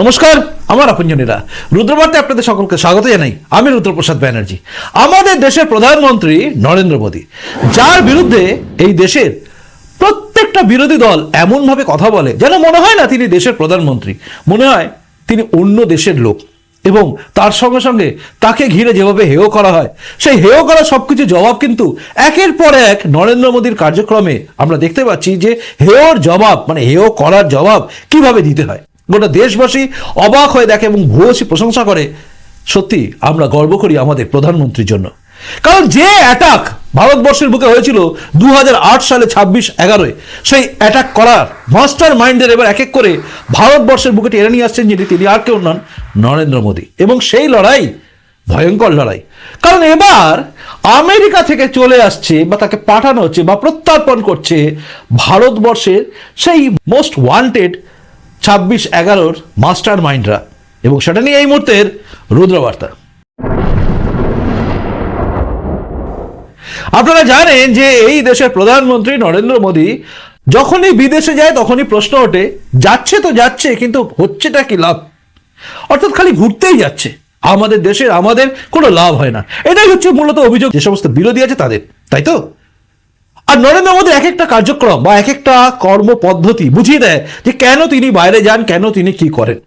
নমস্কার, আমার আপনজনেরা। রুদ্রবার্তে আপনাদের সকলকে স্বাগত জানাই। আমি রুদ্রপ্রসাদ ব্যানার্জি। আমাদের দেশের প্রধানমন্ত্রী নরেন্দ্র মোদী, যার বিরুদ্ধে এই দেশের প্রত্যেকটা বিরোধী দল এমনভাবে কথা বলে, যেন মনে হয় না তিনি দেশের প্রধানমন্ত্রী। মনে হয় তিনি অন্য দেশের লোক। এবং তার সঙ্গে সঙ্গে তাকে ঘিরে যেভাবে হেয় করা হয়, সেই হেয় করা সবকিছু জবাব কিন্তু একের পর এক নরেন্দ্র মোদীর কার্যক্রমে আমরা দেখতে পাচ্ছি যে হেয়র জবাব মানে হেয় করার জবাব কীভাবে দিতে হয়। গোটা দেশবাসী অবাক হয়ে দেখে এবং ভূয়সী প্রশংসা করে। সত্যি, আমরা গর্ব করি আমাদের প্রধানমন্ত্রীর জন্য। কারণ যে অ্যাটাক ভারতবর্ষের বুকে হয়েছিল দু হাজার আট সালে ছাব্বিশ এগারোয়, সেই অ্যাটাক করার মাস্টার মাইন্ডের এবার এক এক করে ভারতবর্ষের বুকে টেনে নিয়ে আসছেন যিনি, তিনি আর কেউ নন, নরেন্দ্র মোদী। এবং সেই লড়াই ভয়ঙ্কর লড়াই। কারণ এবার আমেরিকা থেকে চলে আসছে বা তাকে পাঠানো হচ্ছে বা প্রত্যর্পণ করছে ভারতবর্ষের সেই মোস্ট ওয়ান্টেড ছাব্বিশ এগারোর মাস্টার মাইন্ডরা। এবং সেটা নিয়ে এই মুহূর্তের রুদ্রবার্তা। আপনারা জানেন যে এই দেশের প্রধানমন্ত্রী নরেন্দ্র মোদী যখনই বিদেশে যায় তখনই প্রশ্ন ওঠে, যাচ্ছে তো যাচ্ছে, কিন্তু হচ্ছেটা কি লাভ? অর্থাৎ খালি ঘুরতেই যাচ্ছে। আমাদের দেশের, আমাদের কোনো লাভ হয় না। এটাই হচ্ছে মূলত অভিযোগ। যে সমস্ত বিরোধী আছে তাদের, তাই তো? আর নরেন্দ্র মোদী এক একটা কার্যক্রম বা এক একটা কর্ম পদ্ধতি বুঝিয়ে দেয় যে কেন তিনি বাইরে যান, কেন তিনি কি করেন।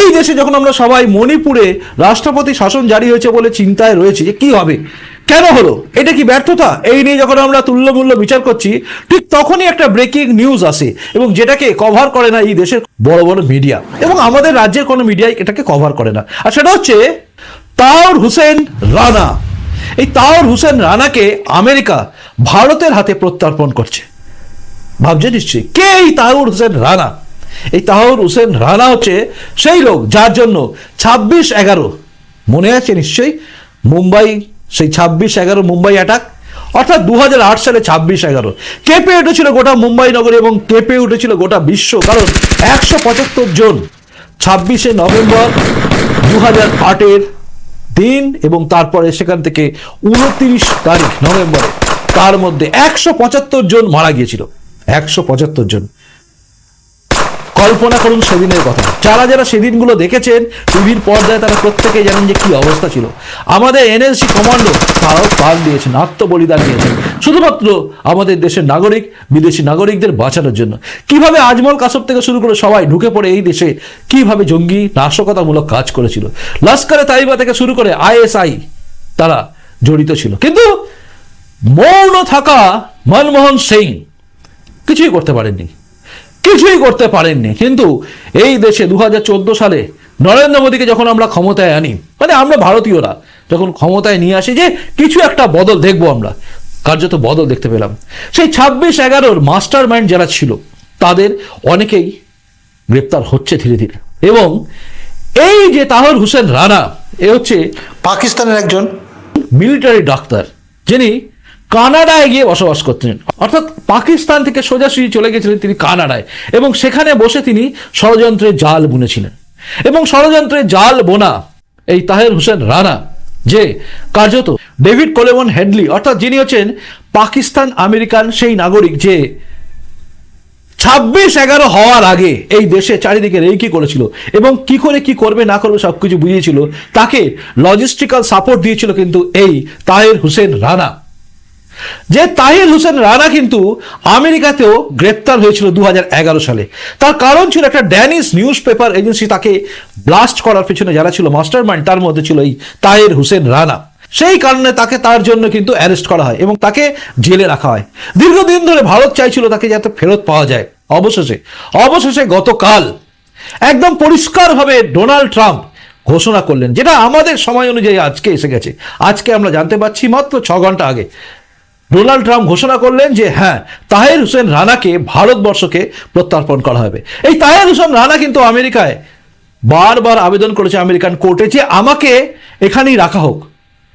এই দেশে যখন আমরা সবাই মণিপুরে রাষ্ট্রপতি শাসন জারি হয়েছে বলে চিন্তায় রয়েছে যে কি হবে, কেন হলো, এটা কি ব্যর্থতা? এই নিয়ে যখন আমরা তুল্যমূল্য বিচার করছি, ঠিক তখনই একটা ব্রেকিং নিউজ আসে এবং যেটাকে কভার করে না এই দেশের বড় বড় মিডিয়া এবং আমাদের রাজ্যের কোনো মিডিয়াই এটাকে কভার করে না। আর সেটা হচ্ছে তাওর হুসেন রানা। এই তাওর হুসেন রানাকে আমেরিকা ভারতের হাতে প্রত্যর্পণ করছে। ভাবছে নিশ্চয়ই, কে এই তাহুর হোসেন রানা? এই তাহুর হোসেন রানা হচ্ছে সেই লোক যার জন্য ছাব্বিশ এগারো, মনে আছে নিশ্চয়ই, মুম্বাই, সেই ছাব্বিশ এগারো মুম্বাই অ্যাটাক অর্থাৎ দু হাজার আট সালে ছাব্বিশ এগারো। কেঁপে উঠেছিল গোটা মুম্বাই নগরী এবং কেঁপে উঠেছিল গোটা বিশ্ব, কারণ একশো পঁচাত্তর জন ছাব্বিশে নভেম্বর দু হাজার আটের দিন এবং তারপরে সেখান থেকে উনত্রিশ তারিখ নভেম্বরে, তার মধ্যে একশো পঁচাত্তর জন মারা গিয়েছিল। একশো পঁচাত্তর জন। কল্পনা করুন সেদিনের কথা। যারা যারা সেদিনগুলো দেখেছেন, টিভির পর্দায় তারা প্রত্যেকে জানেন যে কি অবস্থা ছিল। আমাদের এনএলসি কমান্ডো তারাও প্রাণ দিয়েছেন, আত্মবলিদান দিয়েছেন। শুধুমাত্র আমাদের দেশের নাগরিক, বিদেশি নাগরিকদের বাঁচানোর জন্য। কীভাবে আজমল কাসব থেকে শুরু করে সবাই ঢুকে পড়ে এই দেশে, কীভাবে জঙ্গি নাশকতামূলক কাজ করেছিল। লস্করে তাইবা থেকে শুরু করে আইএসআই তারা জড়িত ছিল। কিন্তু মৌন থাকা মনমোহন সিং কিছুই করতে পারেননি। কিছুই করতে পারেননি। কিন্তু এই দেশে দু হাজার চোদ্দ সালে নরেন্দ্র মোদীকে যখন আমরা ক্ষমতায় আনি মানে আমরা ভারতীয়রা যখন ক্ষমতায় নিয়ে আসি যে কিছু একটা বদল দেখব আমরা কার্যত বদল দেখতে পেলাম। সেই ছাব্বিশ এগারোর মাস্টার মাইন্ড যারা ছিল তাদের অনেকেই গ্রেপ্তার হচ্ছে ধীরে ধীরে। এবং এই যে তাহর হোসেন রানা এ হচ্ছে পাকিস্তানের একজন। মিলিটারি ডাক্তার যিনি কানাডায় গিয়ে বসবাস করতেন। অর্থাৎ পাকিস্তান থেকে সোজাসুজি চলে গেছিলেন তিনি কানাডায় এবং সেখানে বসে তিনি ষড়যন্ত্রের জাল বুনেছিলেন। এবং ষড়যন্ত্রের জাল বোনা এই তাহের হোসেন রানা, যে কার্যত ডেভিড কোলেমন হেডলি, অর্থাৎ যিনি হচ্ছেন পাকিস্তান আমেরিকান সেই নাগরিক যে ছাব্বিশ এগারো হওয়ার আগে এই দেশে চারিদিকে রেকি করেছিল এবং কি করে কি করবে, না করবে সবকিছু বুঝিয়েছিল। তাকে লজিস্টিক্যাল সাপোর্ট দিয়েছিল কিন্তু এই তাহের হোসেন রানা। যে তাহির হোসেন রানা কিন্তু আমেরিকাতেও গ্রেপ্তার হয়েছিল দু হাজার এগারো সালে। তার কারণ ছিল একটা ড্যানিশ নিউজ পেপার এজেন্সি তাকে ব্লাস্ট করার পেছনে যারা ছিল মাস্টার মাইন্ড তার মধ্যে ছিল এই তাহির হোসেন রানা। সেই কারণে তাকে তার জন্য কিন্তু অ্যারেস্ট করা হয় এবং তাকে জেলে রাখা হয়। দীর্ঘদিন ধরে ভারত চাইছিল তাকে যাতে ফেরত পাওয়া যায়। অবশেষে অবশেষে গতকাল একদম পরিষ্কারভাবে ডোনাল্ড ট্রাম্প ঘোষণা করলেন, যেটা আমাদের সময় অনুযায়ী আজকে এসে গেছে। আজকে আমরা জানতে পারছি মাত্র ছ ঘণ্টা আগে। ডোনাল্ড ট্রাম্প ঘোষণা করলেন যে হ্যাঁ তাহের হোসেন রানাকে ভারতবর্ষকে প্রত্যর্পণ করা হবে এই তাহের হোসেন রানা কিন্তু আমেরিকায় বারবার আবেদন করেছে আমেরিকান কোর্টে যে আমাকে এখানেই রাখা হোক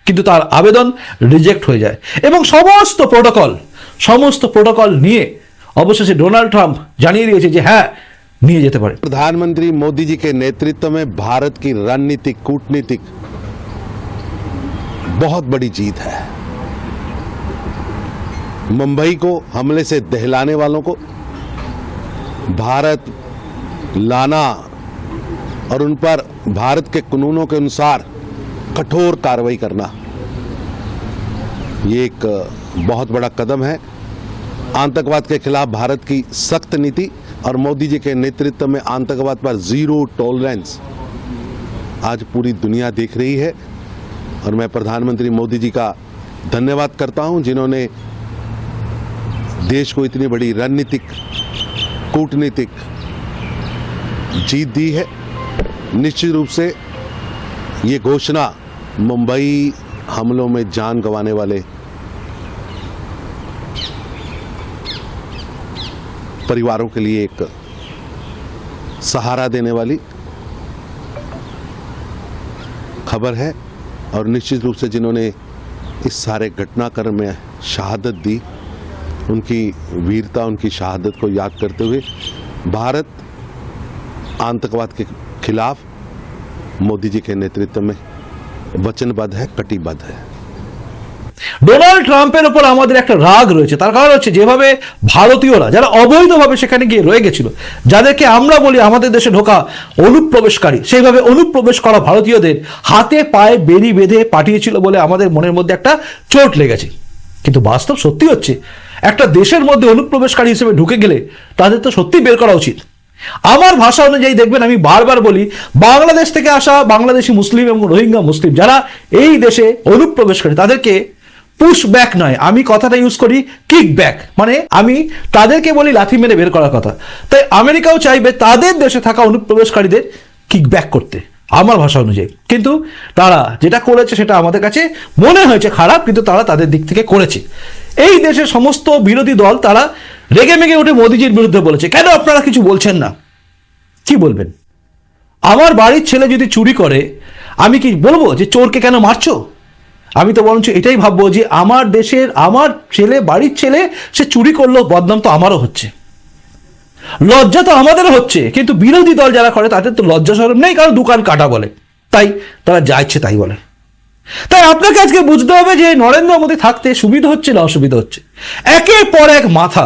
কিন্তু তার আবেদন রিজেক্ট হয়ে যায় এবং সমস্ত প্রোটোকল সমস্ত প্রোটোকল নিয়ে অবশেষে ডোনাল্ড ট্রাম্প জানিয়ে দিয়েছে যে হ্যাঁ নিয়ে যেতে পারে प्रधानमंत्री मोदी जी के नेतृत्व में भारत की रणनीतिक कूटनीतिक बहुत बड़ी जीत है मुंबई को हमले से दहलाने वालों को, भारत लाना और उन पर भारत के कानूनों के अनुसार कठोर कार्रवाई करना, ये एक बहुत बड़ा कदम है। आतंकवाद के खिलाफ भारत की सख्त नीति और मोदी जी के नेतृत्व में आतंकवाद पर ज़ीरो टॉलरेंस आज पूरी दुनिया देख रही है। और मैं प्रधानमंत्री मोदी जी का धन्यवाद करता हूँ, जिन्होंने देश को इतनी बड़ी रणनीतिक, कूटनीतिक जीत दी है। निश्चित रूप से ये घोषणा मुंबई हमलों में जान गंवाने वाले परिवारों के लिए एक सहारा देने वाली खबर है और निश्चित रूप से जिन्होंने इस सारे घटनाक्रम में शहादत दी उनकी वीरता उनकी शहादत को याद करते हुए भारत आतंकवाद के खिलाफ मोदी जी के नेतृत्व में वचनबद्ध है कटिबद्ध है ডোনাল্ড ট্রাম্পের ওপর আমাদের একটা রাগ রয়েছে তার কারণ হচ্ছে যেভাবে ভারতীয়রা যারা অবৈধভাবে সেখানে গিয়ে রয়ে গেছিল যাদেরকে আমরা বলি আমাদের দেশে ঢোকা অনুপ্রবেশকারী সেইভাবে অনুপ্রবেশ করা ভারতীয়দের হাতে পায়ে বেরি বেঁধে পাঠিয়েছিল বলে আমাদের মনের মধ্যে একটা চোট লেগেছে কিন্তু বাস্তব সত্যি হচ্ছে, একটা দেশের মধ্যে অনুপ্রবেশকারী হিসেবে ঢুকে গেলে তাদের তো সত্যি বের করা উচিত। আমার ভাষা অনুযায়ী দেখবেন, আমি বারবার বলি, বাংলাদেশ থেকে আসা বাংলাদেশি মুসলিম এবং রোহিঙ্গা মুসলিম যারা এই দেশে অনুপ্রবেশকারী, তাদেরকে পুশ ব্যাক নয়। আমি কথাটা ইউজ করি কিক ব্যাক মানে আমি তাদেরকে বলি, লাথি মেরে বের করার কথা। তাই আমেরিকাও চাইবে তাদের দেশে থাকা অনুপ্রবেশকারীদের কিক ব্যাক করতে। আমার ভাষা অনুযায়ী। কিন্তু তারা যেটা করেছে সেটা আমাদের কাছে মনে হয়েছে খারাপ, কিন্তু তারা তাদের দিক থেকে করেছে। এই দেশের সমস্ত বিরোধী দল তারা রেগে মেগে উঠে মোদিজির বিরুদ্ধে বলেছে। কেন আপনারা কিছু বলছেন না? কি বলবেন? আমার বাড়ির ছেলে যদি চুরি করে, আমি কি বলব যে চোরকে কেন মারছো? আমি তো বরঞ্চ এটাই ভাববো যে আমার দেশের, আমার ছেলে, বাড়ির ছেলে, সে চুরি করল বদনাম তো আমারও হচ্ছে। লজ্জা তো আমাদের হচ্ছে, কিন্তু বিরোধী দল যারা করে তাদের তো লজ্জা সরম নেই, কারণ দোকান কাটা বলে। তাই তারা যা ইচ্ছে তাই বলে। তাই আপনাকে আজকে বুঝতে হবে যে নরেন্দ্র মোদী থাকতে সুবিধা হচ্ছে না অসুবিধা হচ্ছে। একের পর এক মাথা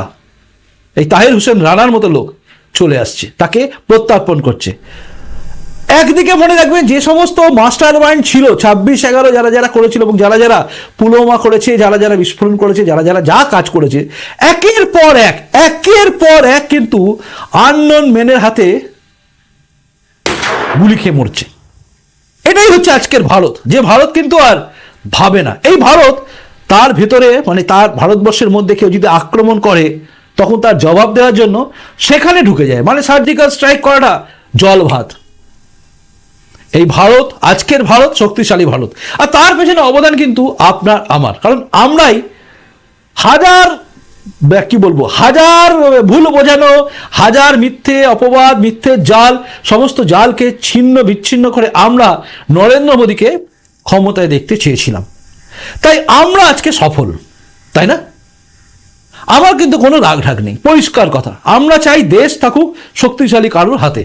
এই তাহের হোসেন রানার মতো লোক চলে আসছে, তাকে প্রত্যার্পণ করছে। একদিকে মনে রাখবেন যে সমস্ত মাস্টার মাইন্ড ছিল, ছাব্বিশ, এগারো যারা যারা করেছিল এবং যারা যারা পুলওয়ামা করেছে, যারা যারা বিস্ফোরণ করেছে, যারা যারা যা কাজ করেছে, একের পর এক, একের পর এক কিন্তু আননোন মেনের হাতে গুলি খেয়ে মরছে। এটাই হচ্ছে আজকের ভারত। যে ভারত কিন্তু আর ভাবে না। এই ভারত তার ভেতরে মানে তার ভারতবর্ষের মধ্যে কেউ যদি আক্রমণ করে, তখন তার জবাব দেওয়ার জন্য সেখানে ঢুকে যায়। মানে সার্জিক্যাল স্ট্রাইক করাটা জল ভাত এই ভারত, আজকের ভারত, শক্তিশালী ভারত। আর তার পেছনে অবদান কিন্তু আপনার, আমার। কারণ আমরাই হাজার কি বলব, হাজার ভুল বোঝানো, হাজার মিথ্যে অপবাদ, মিথ্যে জাল, সমস্ত জালকে ছিন্ন, বিচ্ছিন্ন করে আমরা নরেন্দ্র মোদীকে ক্ষমতায় দেখতে চেয়েছিলাম। তাই আমরা আজকে সফল, তাই না? আমার কিন্তু কোনো রাগ ঢাক নেই, পরিষ্কার কথা। আমরা চাই দেশ থাকুক শক্তিশালী কারুর হাতে।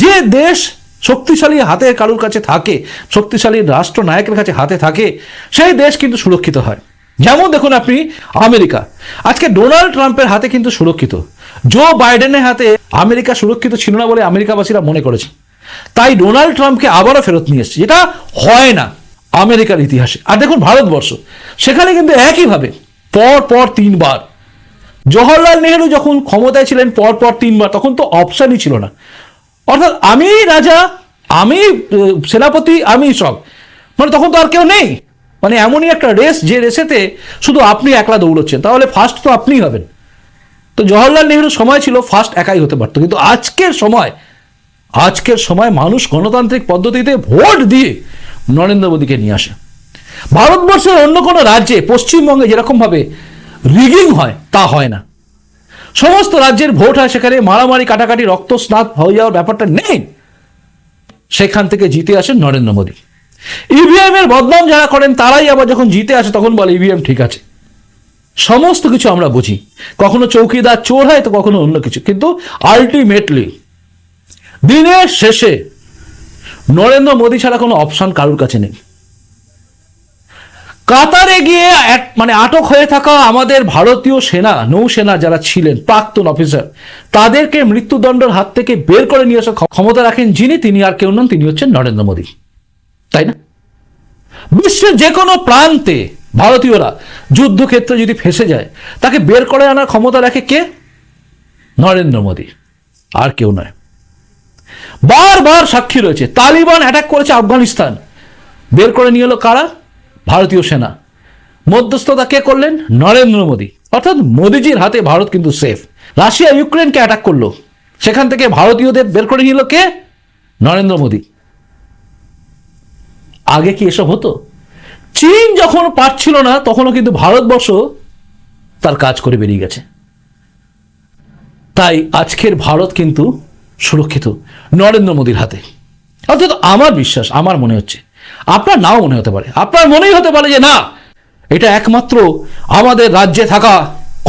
যে দেশ শক্তিশালী হাতে কারুর কাছে থাকে, শক্তিশালী রাষ্ট্র নায়কের কাছে হাতে থাকে, সেই দেশ কিন্তু সুরক্ষিত হয়। যেমন দেখুন আপনি আমেরিকা। আজকে ডোনাল্ড ট্রাম্পের হাতে কিন্তু সুরক্ষিত। জো বাইডেনের হাতে আমেরিকা সুরক্ষিত ছিল না বলে আমেরিকাবাসীরা মনে করেছে। তাই ডোনাল্ড ট্রাম্পকে আবারও ফেরত নিয়ে এসছে। যেটা হয় না আমেরিকার ইতিহাসে। আর দেখুন ভারতবর্ষ। সেখানে কিন্তু একইভাবে পর পর তিনবার। জওহরলাল নেহেরু যখন ক্ষমতায় ছিলেন, পর পর তিনবার। তখন তো অপশানই ছিল না। অর্থাৎ আমি রাজা, আমি সেনাপতি, আমি সব। মানে তখন তো আর কেউ নেই। মানে এমনই একটা রেস যে রেসেতে শুধু আপনি একলা দৌড়চ্ছেন। তাহলে ফার্স্ট তো আপনিই হবেন। তো জওহরলাল নেহরুর সময় ছিল ফার্স্ট একাই হতে পারতো। কিন্তু আজকের সময় আজকের সময় মানুষ গণতান্ত্রিক পদ্ধতিতে ভোট দিয়ে নরেন্দ্র মোদীকে নিয়ে আসে। ভারতবর্ষের অন্য কোনো রাজ্যে পশ্চিমবঙ্গে যেরকমভাবে রিগিং হয়, তা হয় না। সমস্ত রাজ্যের ভোট হয় সেখানে মারামারি, কাটাকাটি রক্ত স্নাত হয়ে যাওয়ার ব্যাপারটা নেই। সেখান থেকে জিতে আসেন নরেন্দ্র মোদী। ইভিএম এর বদনাম যারা করেন, তারাই আবার যখন জিতে আসে, তখন বলে ইভিএম ঠিক আছে। সমস্ত কিছু আমরা বুঝি। কখনো চৌকিদার চোর হয়, তো কখনো অন্য কিছু। কিন্তু আলটিমেটলি দিনের শেষে নরেন্দ্র মোদী ছাড়া কোনো অপশন কারোর কাছে নেই। কাতারে গিয়ে মানে আটক হয়ে থাকা আমাদের ভারতীয় সেনা, নৌসেনা যারা ছিলেন, প্রাক্তন অফিসার তাদেরকে মৃত্যুদণ্ডের হাত থেকে বের করে নিয়ে আসার ক্ষমতা রাখেন যিনি, তিনি আর কেউ নন, তিনি হচ্ছেন নরেন্দ্র মোদী। তাই না? বিশ্বের যে কোনো প্রান্তে ভারতীয়রা যুদ্ধক্ষেত্রে যদি ফেসে যায়, তাকে বের করে আনার ক্ষমতা রাখে কে? নরেন্দ্র মোদী, আর কেউ নয়। বারবার সাক্ষী রয়েছে, তালিবান অ্যাটাক করেছে আফগানিস্তান। বের করে নিয়ে এলো কারা? ভারতীয় সেনা। মধ্যস্থতা কে করলেন? নরেন্দ্র মোদী। অর্থাৎ মোদিজির হাতে ভারত কিন্তু সেফ রাশিয়া ইউক্রেনকে অ্যাটাক করল। সেখান থেকে ভারতীয়দের বের করে নিয়ে এলো কে? নরেন্দ্র মোদী। আগে কি এসব হতো? চীন যখন পারছিল না, তখনও কিন্তু ভারতবর্ষ তার কাজ করে বেরিয়ে গেছে। তাই আজকের ভারত কিন্তু সুরক্ষিত নরেন্দ্র মোদীর হাতে। অর্থাৎ আমার বিশ্বাস, আমার মনে হচ্ছে আপনার নাও মনে হতে পারে, আপনার মনেই হতে পারে যে না, এটা একমাত্র আমাদের রাজ্যে থাকা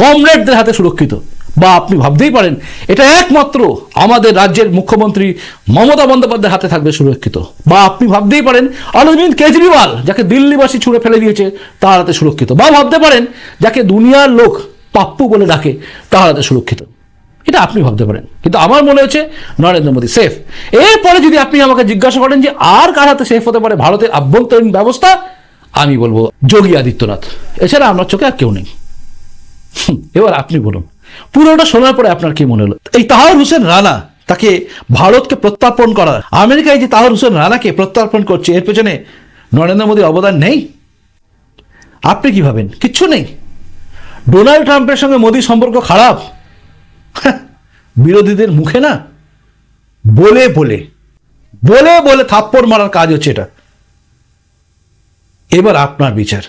কমরেডদের হাতে সুরক্ষিত। বা আপনি ভাবতেই পারেন, এটা একমাত্র আমাদের রাজ্যের মুখ্যমন্ত্রী মমতা বন্দ্যোপাধ্যায়ের হাতে থাকবে সুরক্ষিত। বা আপনি ভাবতেই পারেন অরবিন্দ কেজরিওয়াল, যাকে দিল্লিবাসী ছুঁড়ে ফেলে দিয়েছে, তার হাতে সুরক্ষিত। বা ভাবতে পারেন, যাকে দুনিয়ার লোক পাপ্পু বলে ডাকে, তার হাতে সুরক্ষিত। এটা আপনি ভাবতে পারেন। কিন্তু আমার মনে হচ্ছে নরেন্দ্র মোদী সেফ এরপরে যদি আপনি আমাকে জিজ্ঞাসা করেন যে আর কার হাতে সেফ হতে পারে ভারতের আভ্যন্তরীণ ব্যবস্থা, আমি বলব যোগী আদিত্যনাথ। এছাড়া আমার চোখে আর কেউ নেই। এবার আপনি বলুন, পুরোটা শোনার পরে আপনার কি মনে হলো? এই তাহার হোসেন রানা, তাকে ভারতকে প্রত্যার্পণ করা, আমেরিকায় যে তাহার হোসেন রানাকে প্রত্যার্পণ করছে, এর পেছনে নরেন্দ্র মোদীর অবদান নেই? আপনি কি ভাবেন? কিচ্ছু নেই। ডোনাল্ড ট্রাম্পের সঙ্গে মোদীর সম্পর্ক খারাপ। বিরোধীদের মুখে না, বলে বলে বলে বলে থাপ্পড় মারার কাজ হচ্ছে এটা। এবার আপনার বিচার।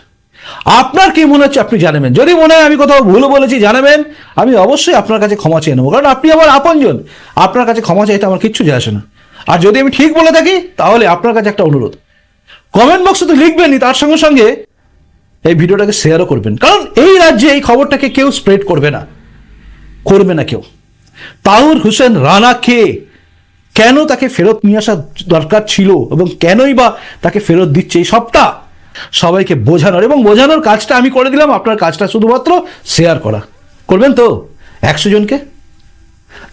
আপনার কি মনে হচ্ছে আপনি জানাবেন? যদি মনে হয় আমি কোথাও ভুল বলেছি, জানাবেন। আমি অবশ্যই আপনার কাছে ক্ষমা চেয়ে নেব। কারণ আপনি আমার আপনজন। আপনার কাছে ক্ষমা চাইতে আমার কিচ্ছু যায় আসে না। আর যদি আমি ঠিক বলে থাকি, তাহলে আপনার কাছে একটা অনুরোধ। কমেন্ট বক্সে তো লিখবেনই, তার সঙ্গে সঙ্গে এই ভিডিওটাকে শেয়ারও করবেন। কারণ এই রাজ্যে এই খবরটাকে কেউ স্প্রেড করবে না। করবে না কেউ। তাউর হোসেন রানা কে কেন তাকে ফেরত নিয়ে আসা দরকার ছিল এবং কেনই বা তাকে ফেরত দিচ্ছে এই সবটা সবাইকে বোঝানোর এবং বোঝানোর কাজটা আমি করে দিলাম। আপনার কাজটা শুধুমাত্র শেয়ার করা। করবেন তো? একশো জনকে?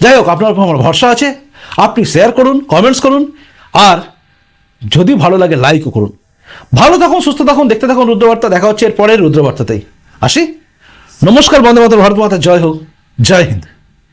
যাই হোক, আপনার উপর আমার ভরসা আছে। আপনি শেয়ার করুন কমেন্টস করুন, আর যদি ভালো লাগে লাইকও করুন। ভালো থাকুন, সুস্থ থাকুন, দেখতে থাকুন রুদ্রবার্তা। দেখা হচ্ছে এর পরের রুদ্রবার্তাতেই। আসি? নমস্কার, বন্দে মাতর ভারত মাতা, জয় হোক। জয় হিন্দ